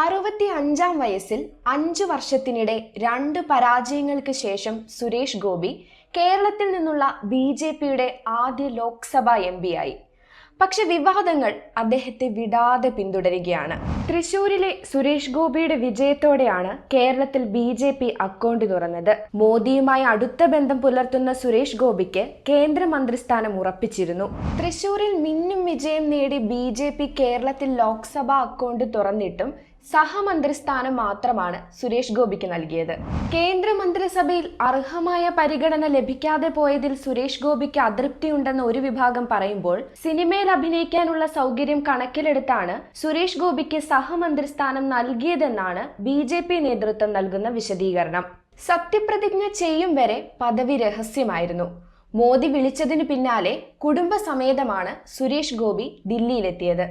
അറുപത്തി അഞ്ചാം വയസ്സിൽ അഞ്ചു വർഷത്തിനിടെ രണ്ട് പരാജയങ്ങൾക്ക് ശേഷം സുരേഷ് ഗോപി കേരളത്തിൽ നിന്നുള്ള ബി ജെ പിയുടെ ആദ്യ ലോക്സഭാ എം പി ആയി പക്ഷെ വിവാദങ്ങൾ അദ്ദേഹത്തെ വിടാതെ പിന്തുടരുകയാണ്. തൃശൂരിലെ സുരേഷ് ഗോപിയുടെ വിജയത്തോടെയാണ് കേരളത്തിൽ ബി ജെ പി അക്കൗണ്ട് തുറന്നത്. മോദിയുമായി അടുത്ത ബന്ധം പുലർത്തുന്ന സുരേഷ് ഗോപിക്ക് കേന്ദ്രമന്ത്രിസ്ഥാനം ഉറപ്പിച്ചിരുന്നു. തൃശൂരിൽ മിന്നും വിജയം നേടി ബി ജെ പി കേരളത്തിൽ ലോക്സഭാ അക്കൗണ്ട് തുറന്നിട്ടും സഹമന്ത്രിസ്ഥാനം മാത്രമാണ് സുരേഷ് ഗോപിക്ക് നൽകിയത്. കേന്ദ്രമന്ത്രിസഭയിൽ അർഹമായ പരിഗണന ലഭിക്കാതെ പോയതിൽ സുരേഷ് ഗോപിക്ക് അതൃപ്തിയുണ്ടെന്ന് ഒരു വിഭാഗം പറയുമ്പോൾ സിനിമയിൽ അഭിനയിക്കാനുള്ള സൗകര്യം കണക്കിലെടുത്താണ് സുരേഷ് ഗോപിക്ക് സഹമന്ത്രി സ്ഥാനം നൽകിയതെന്നാണ് ബി നേതൃത്വം നൽകുന്ന വിശദീകരണം. സത്യപ്രതിജ്ഞ ചെയ്യും വരെ പദവി രഹസ്യമായിരുന്നു. മോദി വിളിച്ചതിനു പിന്നാലെ കുടുംബസമേതമാണ് സുരേഷ് ഗോപി ദില്ലിയിലെത്തിയത്.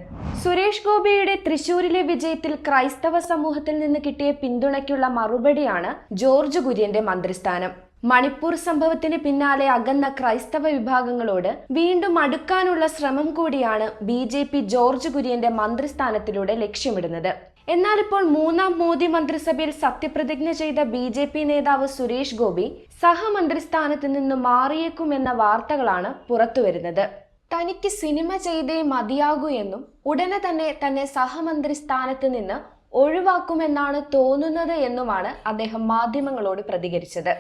സുരേഷ് ഗോപിയുടെ തൃശൂരിലെ വിജയത്തിൽ ക്രൈസ്തവ സമൂഹത്തിൽ നിന്ന് കിട്ടിയ പിന്തുണയ്ക്കുള്ള മറുപടിയാണ് ജോർജ് കുര്യന്റെ മന്ത്രിസ്ഥാനം. മണിപ്പൂർ സംഭവത്തിന് പിന്നാലെ അകന്ന ക്രൈസ്തവ വിഭാഗങ്ങളോട് വീണ്ടും അടുക്കാനുള്ള ശ്രമം കൂടിയാണ് ബി ജെ പി ജോർജ് കുര്യന്റെ മന്ത്രിസ്ഥാനത്തിലൂടെ ലക്ഷ്യമിടുന്നത്. എന്നാൽ ഇപ്പോൾ മൂന്നാം മോദി മന്ത്രിസഭയിൽ സത്യപ്രതിജ്ഞ ചെയ്ത ബി ജെ പി നേതാവ് സുരേഷ് ഗോപി സഹമന്ത്രിസ്ഥാനത്ത് നിന്ന് മാറിയേക്കുമെന്ന വാർത്തകളാണ് പുറത്തുവരുന്നത്. തനിക്ക് സിനിമ ചെയ്തേ മതിയാകൂ എന്നും ഉടനെ തന്നെ തന്നെ സഹമന്ത്രി സ്ഥാനത്ത് നിന്ന് ഒഴിവാക്കുമെന്നാണ് തോന്നുന്നത് എന്നുമാണ് അദ്ദേഹം മാധ്യമങ്ങളോട് പ്രതികരിച്ചത്.